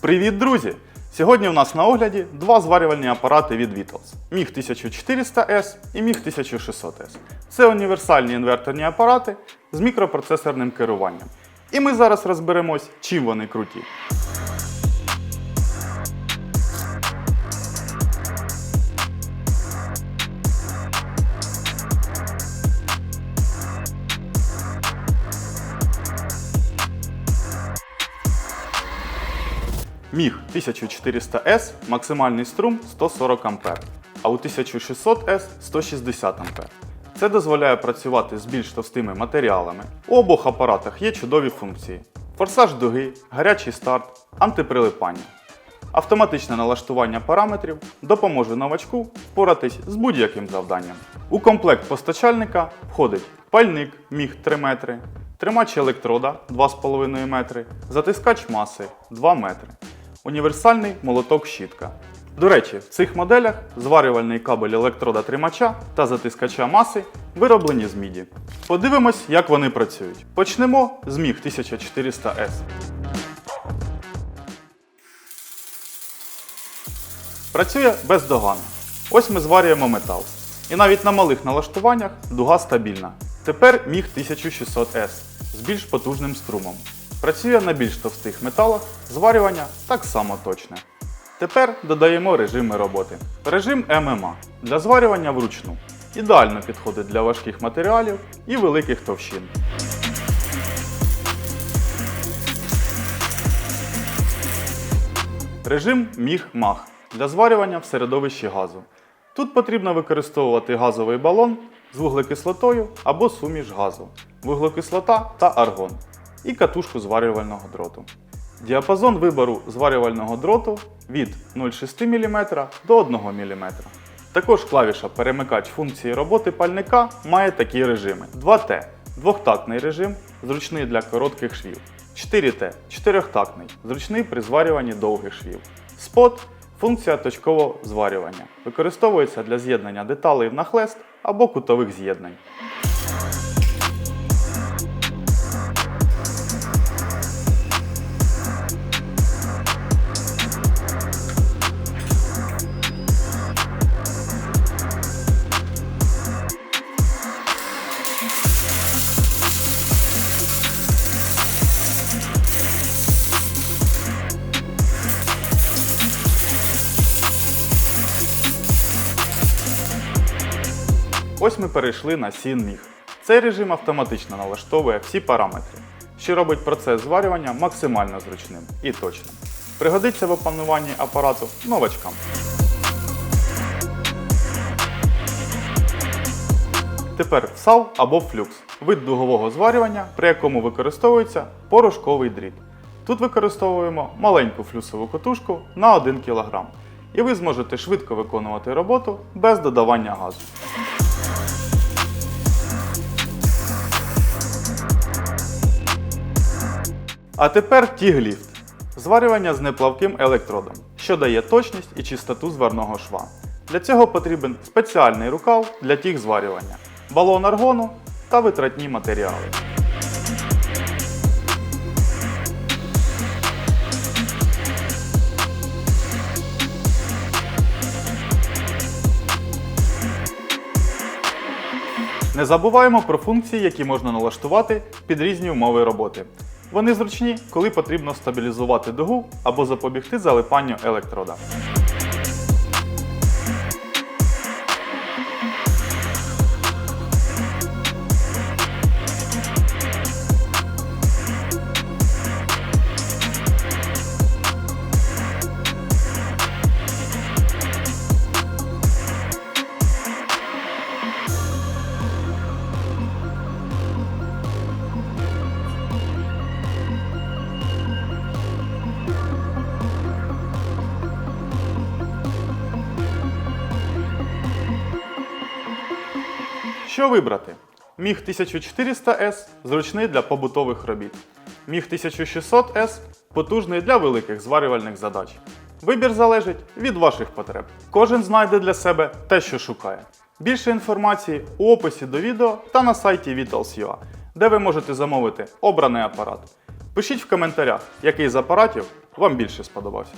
Привіт, друзі! Сьогодні у нас на огляді два зварювальні апарати від Vitals Міг 1400S і Міг 1600S. Це універсальні інверторні апарати з мікропроцесорним керуванням. І ми зараз розберемось, чим вони круті. MiG 1400S максимальний струм 140 А, а у 1600S 160 А. Це дозволяє працювати з більш товстими матеріалами. У обох апаратах є чудові функції: форсаж дуги, гарячий старт, антиприлипання. Автоматичне налаштування параметрів допоможе новачку впоратись з будь-яким завданням. У комплект постачальника входить пальник міг 3 метри, тримач електрода 2,5 метри, затискач маси 2 метри, універсальний молоток щітка. До речі, в цих моделях зварювальний кабель електрода тримача та затискача маси вироблені з міді. Подивимось, як вони працюють. Почнемо з міг 1400S. Працює бездоганно. Ось ми зварюємо метал. І навіть на малих налаштуваннях дуга стабільна. Тепер міг 1600S з більш потужним струмом. Працює на більш товстих металах, зварювання так само точне. Тепер додаємо режими роботи. Режим ММА для зварювання вручну. Ідеально підходить для важких матеріалів і великих товщин. Режим міг-маг для зварювання в середовищі газу. Тут потрібно використовувати газовий балон з вуглекислотою або суміш газу, вуглекислота та аргон і катушку зварювального дроту. Діапазон вибору зварювального дроту від 0,6 мм до 1 мм. Також клавіша перемикач функції роботи пальника має такі режими: 2Т двохтактний режим, зручний для коротких швів. 4Т чотирьохтактний, зручний при зварюванні довгих швів. Спот функція точкового зварювання. Використовується для з'єднання деталей в нахлест або кутових з'єднань. Ось ми перейшли на SIN-MIG. Цей режим автоматично налаштовує всі параметри, що робить процес зварювання максимально зручним і точним. Пригодиться в опануванні апарату новачкам. Тепер САЛ або флюкс вид дугового зварювання, при якому використовується порошковий дріт. Тут використовуємо маленьку флюсову котушку на 1 кг, і ви зможете швидко виконувати роботу без додавання газу. А тепер тігліфт. Зварювання з неплавким електродом, що дає точність і чистоту зварного шва. Для цього потрібен спеціальний рукав для тіг зварювання, балон аргону та витратні матеріали. Не забуваємо про функції, які можна налаштувати під різні умови роботи. Вони зручні, коли потрібно стабілізувати дугу або запобігти залипанню електрода. Що вибрати? Міг 1400S зручний для побутових робіт. Міг 1600S потужний для великих зварювальних задач. Вибір залежить від ваших потреб. Кожен знайде для себе те, що шукає. Більше інформації у описі до відео та на сайті Vitals.ua, де ви можете замовити обраний апарат. Пишіть в коментарях, який з апаратів вам більше сподобався.